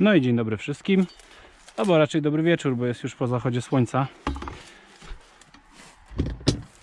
No i dzień dobry wszystkim. Albo raczej dobry wieczór, bo jest już po zachodzie słońca.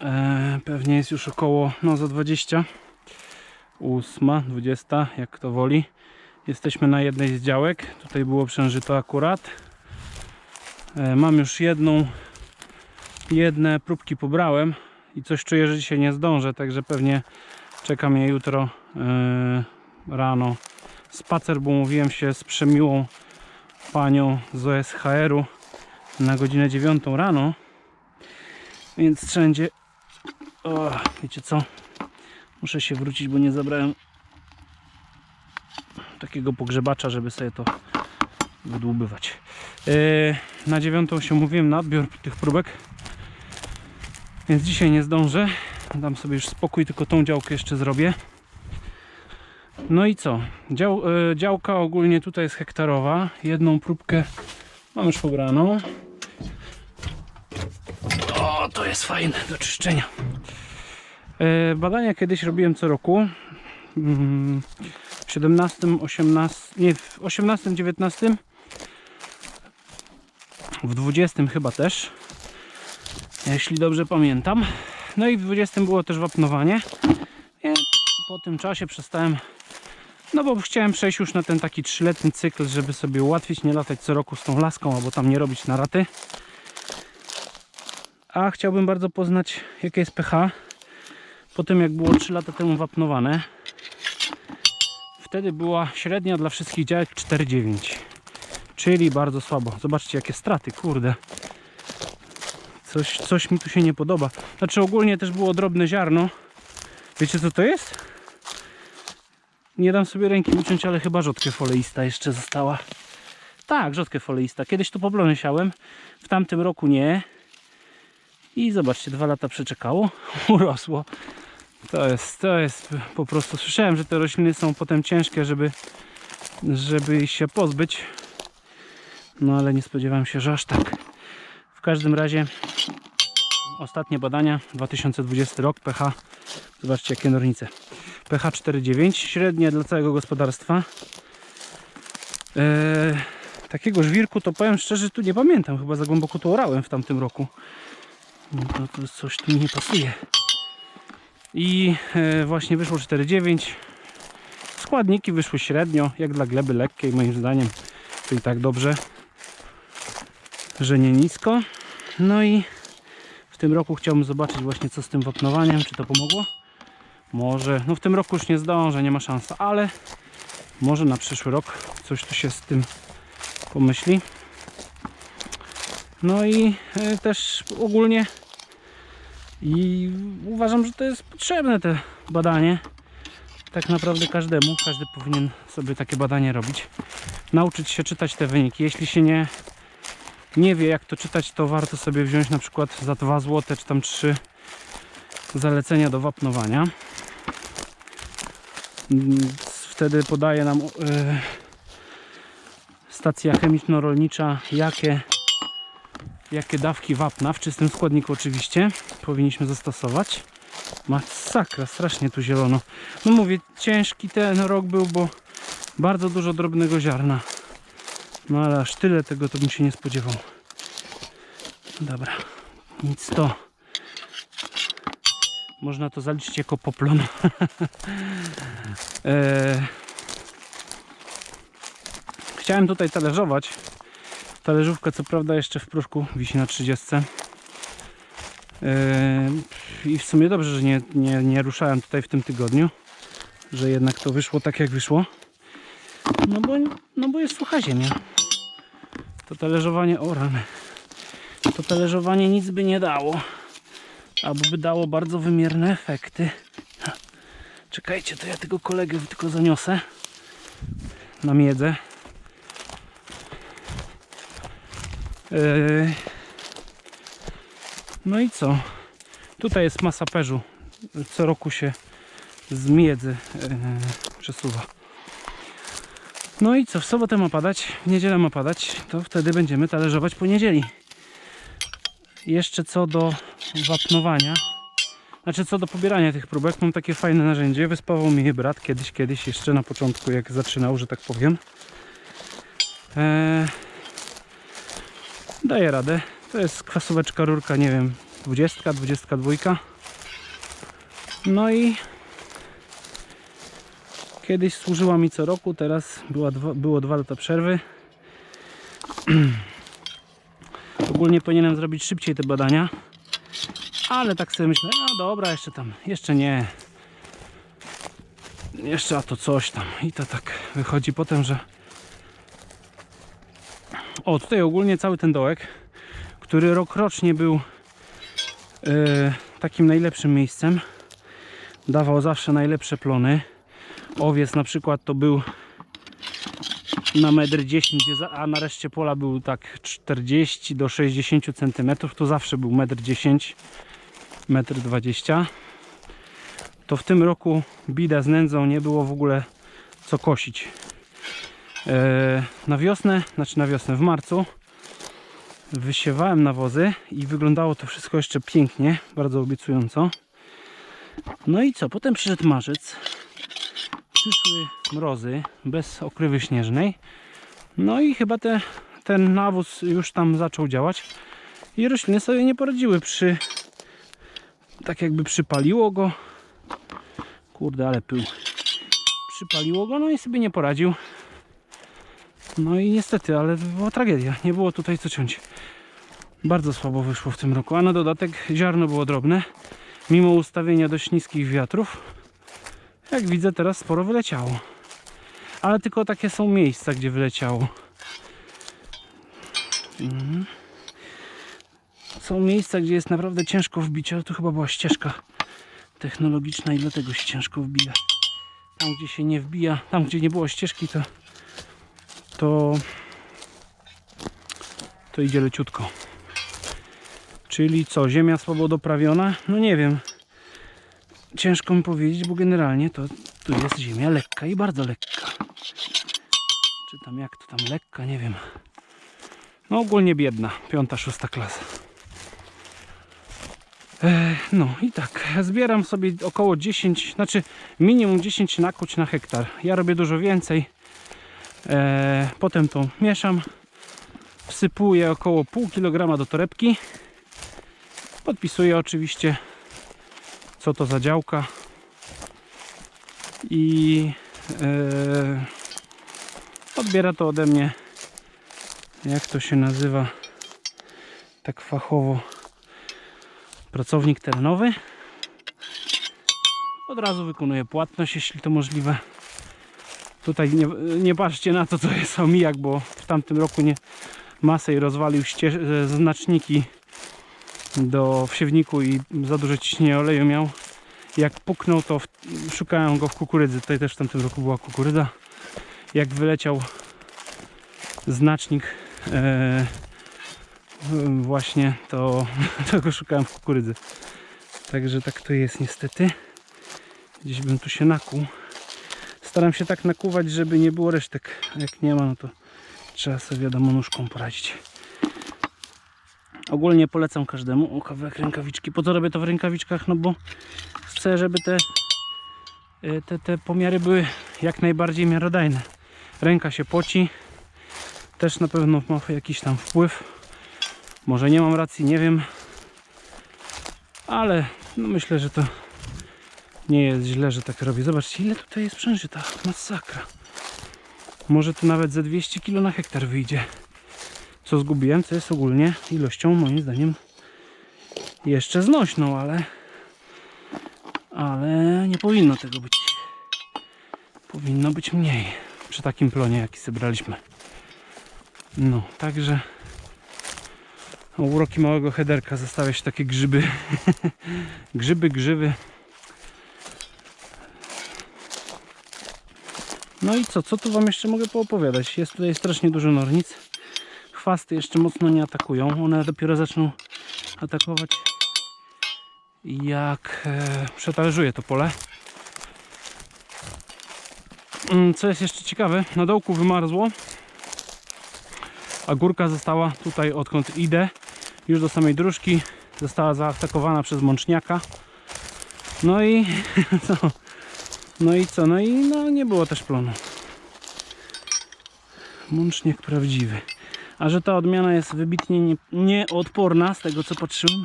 E, pewnie jest już około no za 20. 8, 20, jak kto woli. Jesteśmy na jednej z działek. Tutaj było przężyto akurat. E, mam już jedną, jedne próbki pobrałem i coś czuję, że dzisiaj nie zdążę, także pewnie czeka mnie jutro e, rano spacer, bo mówiłem się z przemiłą panią z OSHR-u na godzinę 9 rano. Więc wszędzie. O, wiecie co? Muszę się wrócić, bo nie zabrałem takiego pogrzebacza, żeby sobie to wydłubywać. Yy, na dziewiątą się mówiłem na odbiór tych próbek. Więc dzisiaj nie zdążę. Dam sobie już spokój, tylko tą działkę jeszcze zrobię. No i co? Dział, e, działka ogólnie tutaj jest hektarowa. Jedną próbkę mam już pobraną. O, to jest fajne do czyszczenia. E, badania kiedyś robiłem co roku. W 17, 18, nie, w 18, 19, w 20 chyba też, jeśli dobrze pamiętam. No i w 20 było też wapnowanie. Po tym czasie przestałem no bo chciałem przejść już na ten taki trzyletni cykl, żeby sobie ułatwić, nie latać co roku z tą laską, albo tam nie robić na raty. A chciałbym bardzo poznać, jakie jest pH. Po tym jak było 3 lata temu wapnowane, wtedy była średnia dla wszystkich działek 4,9. Czyli bardzo słabo. Zobaczcie jakie straty, kurde. Coś, coś mi tu się nie podoba. Znaczy ogólnie też było drobne ziarno. Wiecie co to jest? Nie dam sobie ręki uciąć, ale chyba rzodkę foleista jeszcze została. Tak, rzodkę foleista. Kiedyś tu poplony siałem, w tamtym roku nie. I zobaczcie, dwa lata przeczekało, urosło. To jest, to jest po prostu, słyszałem, że te rośliny są potem ciężkie, żeby, żeby się pozbyć. No ale nie spodziewałem się, że aż tak. W każdym razie ostatnie badania, 2020 rok, pH. Zobaczcie jakie nornice pH 4,9 średnie dla całego gospodarstwa. Eee, takiego żwirku to powiem szczerze tu nie pamiętam. Chyba za głęboko to orałem w tamtym roku. No to, to coś tu mi nie pasuje. I e, właśnie wyszło 4,9 składniki wyszły średnio jak dla gleby lekkiej moim zdaniem. To i tak dobrze że nie nisko. No i w tym roku chciałbym zobaczyć właśnie co z tym wapnowaniem czy to pomogło może, no w tym roku już nie zdążę, nie ma szans, ale może na przyszły rok coś tu się z tym pomyśli. No i e, też ogólnie i uważam, że to jest potrzebne te badanie. Tak naprawdę każdemu, każdy powinien sobie takie badanie robić. Nauczyć się czytać te wyniki. Jeśli się nie, nie wie jak to czytać, to warto sobie wziąć na przykład za 2 zł czy tam 3 zalecenia do wapnowania. Wtedy podaje nam e, stacja chemiczno-rolnicza, jakie, jakie dawki wapna, w czystym składniku oczywiście, powinniśmy zastosować. Masakra, strasznie tu zielono. No mówię, ciężki ten rok był, bo bardzo dużo drobnego ziarna. No ale aż tyle tego to bym się nie spodziewał. Dobra, nic to. Można to zaliczyć jako poplon. Eee, Chciałem tutaj talerzować. Talerzówka co prawda jeszcze w proszku wisi na 30. Eee, I w sumie dobrze, że nie, nie, nie ruszałem tutaj w tym tygodniu. Że jednak to wyszło tak jak wyszło. No bo, no bo jest sucha ziemia. To talerzowanie, o rany. To talerzowanie nic by nie dało. Albo by dało bardzo wymierne efekty. Czekajcie, to ja tego kolegę tylko zaniosę na miedzę. Yy. No i co? Tutaj jest masa perzu. Co roku się z miedzy yy, przesuwa. No i co? W sobotę ma padać, w niedzielę ma padać, to wtedy będziemy talerzować po niedzieli. Jeszcze co do wapnowania, znaczy co do pobierania tych próbek, mam takie fajne narzędzie. Wyspawał mi je brat kiedyś, kiedyś jeszcze na początku, jak zaczynał, że tak powiem. Eee, daje radę. To jest kwasóweczka rurka, nie wiem, 20, 22. No i kiedyś służyła mi co roku, teraz była dwa, było dwa lata przerwy. Ogólnie powinienem zrobić szybciej te badania, ale tak sobie myślę, no dobra, jeszcze tam, jeszcze nie. Jeszcze a to coś tam. I to tak wychodzi potem, że... O, tutaj ogólnie cały ten dołek, który rokrocznie był yy, takim najlepszym miejscem. Dawał zawsze najlepsze plony. Owiec na przykład to był na 1,10 m, a nareszcie pola był tak 40 do 60 cm, to zawsze był 1,10 m. 1,20 m, to w tym roku bida z nędzą nie było w ogóle co kosić. E, na wiosnę, znaczy na wiosnę, w marcu wysiewałem nawozy i wyglądało to wszystko jeszcze pięknie, bardzo obiecująco. No i co, potem przyszedł marzec, przyszły mrozy bez okrywy śnieżnej, no i chyba te, ten nawóz już tam zaczął działać i rośliny sobie nie poradziły przy tak jakby przypaliło go. Kurde, ale pył. Przypaliło go, no i sobie nie poradził. No i niestety, ale była tragedia. Nie było tutaj co ciąć. Bardzo słabo wyszło w tym roku. A na dodatek ziarno było drobne. Mimo ustawienia dość niskich wiatrów. Jak widzę teraz sporo wyleciało. Ale tylko takie są miejsca, gdzie wyleciało. Mhm. Są miejsca, gdzie jest naprawdę ciężko wbić, ale tu chyba była ścieżka technologiczna i dlatego się ciężko wbija. Tam, gdzie się nie wbija, tam, gdzie nie było ścieżki, to to to idzie leciutko. Czyli co, ziemia słabo doprawiona? No nie wiem. Ciężko mi powiedzieć, bo generalnie to tu jest ziemia lekka i bardzo lekka. Czy tam jak to tam lekka, nie wiem. No ogólnie biedna, piąta, szósta klasa. E, No i tak, zbieram sobie około 10, znaczy minimum 10 nakuć na hektar. Ja robię dużo więcej. E, potem to mieszam. Wsypuję około pół kilograma do torebki. Podpisuję oczywiście co to za działka. I e, odbiera to ode mnie jak to się nazywa tak fachowo pracownik terenowy. Od razu wykonuję płatność, jeśli to możliwe. Tutaj nie, nie patrzcie na to, co jest omijak, bo w tamtym roku nie masę rozwalił e, znaczniki do wsiewniku i za duże ciśnienie oleju miał. Jak puknął, to w, szukałem go w kukurydzy. Tutaj też w tamtym roku była kukurydza. Jak wyleciał znacznik e, właśnie, to, to go szukałem w kukurydzy. Także tak to jest niestety. Gdzieś bym tu się nakuł. Staram się tak nakuwać, żeby nie było resztek. Jak nie ma, no to trzeba sobie wiadomo nóżką poradzić. Ogólnie polecam każdemu o kawałek rękawiczki. Po co robię to w rękawiczkach? No bo chcę, żeby te, y, te, te pomiary były jak najbardziej miarodajne. Ręka się poci. Też na pewno ma jakiś tam wpływ. Może nie mam racji, nie wiem. Ale no myślę, że to nie jest źle, że tak robię. Zobaczcie, ile tutaj jest przężyta. Masakra. Może tu nawet ze 200 kg na hektar wyjdzie. Co zgubiłem, co jest ogólnie ilością, moim zdaniem, jeszcze znośną, ale ale nie powinno tego być. Powinno być mniej przy takim plonie, jaki zebraliśmy. No, także uroki małego headerka zostawia się takie grzyby. grzyby, grzyby. No i co, co tu wam jeszcze mogę poopowiadać? Jest tutaj strasznie dużo nornic. Chwasty jeszcze mocno nie atakują. One dopiero zaczną atakować jak e, przetalerzuje to pole. Mm, Co jest jeszcze ciekawe, na dołku wymarzło, a górka została tutaj odkąd idę, już do samej dróżki, została zaatakowana przez mączniaka. No i co? No i co? No i no, nie było też plonu. Mącznik prawdziwy. A że ta odmiana jest wybitnie nie- nieodporna, z tego co patrzyłem,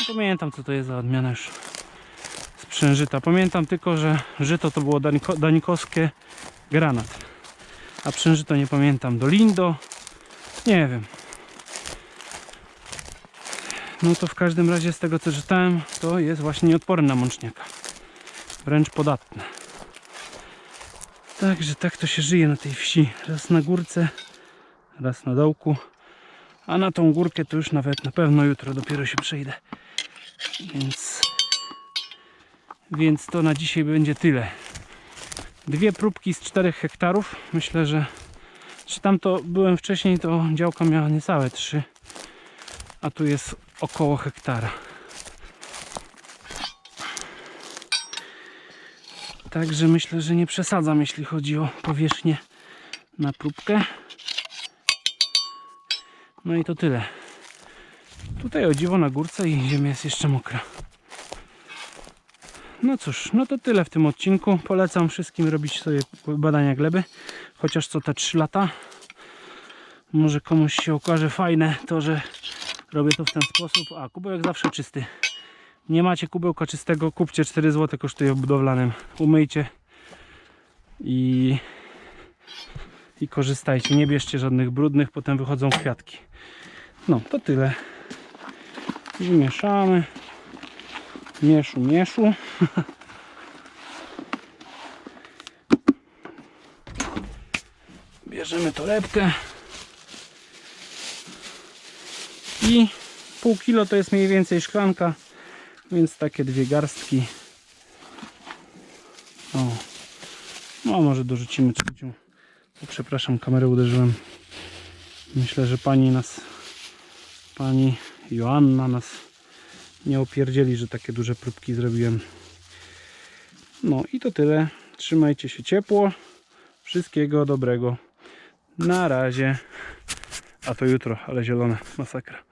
nie pamiętam co to jest za odmiana już sprzężyta. Pamiętam tylko, że żyto to było dańko, dańkowskie granat. A przężyto nie pamiętam. Dolindo? Nie wiem. No to w każdym razie z tego co czytałem, to jest właśnie nieodporny na mączniaka. Wręcz podatny. Także tak to się żyje na tej wsi. Raz na górce, raz na dołku. A na tą górkę to już nawet na pewno jutro dopiero się przejdę. Więc, więc to na dzisiaj będzie tyle. Dwie próbki z 4 hektarów. Myślę, że czy tam to byłem wcześniej, to działka miała niecałe 3, a tu jest około hektara. Także myślę, że nie przesadzam, jeśli chodzi o powierzchnię na próbkę. No i to tyle. Tutaj o dziwo na górce i ziemia jest jeszcze mokra. No cóż, no to tyle w tym odcinku. Polecam wszystkim robić sobie badania gleby, chociaż co te 3 lata. Może komuś się okaże fajne to, że robię to w ten sposób. A kubełek zawsze czysty. Nie macie kubełka czystego, kupcie 4 zł, kosztuje w budowlanym. Umyjcie i, i korzystajcie. Nie bierzcie żadnych brudnych, potem wychodzą kwiatki. No, to tyle. Mieszamy. Mieszu, mieszu. Bierzemy torebkę. I pół kilo to jest mniej więcej szklanka, więc takie dwie garstki. O, no może dorzucimy trzecią. Przepraszam, kamerę uderzyłem. Myślę, że pani nas, pani Joanna nas nie opierdzieli, że takie duże próbki zrobiłem. No i to tyle. Trzymajcie się ciepło. Wszystkiego dobrego. Na razie. A to jutro, ale zielone. Masakra.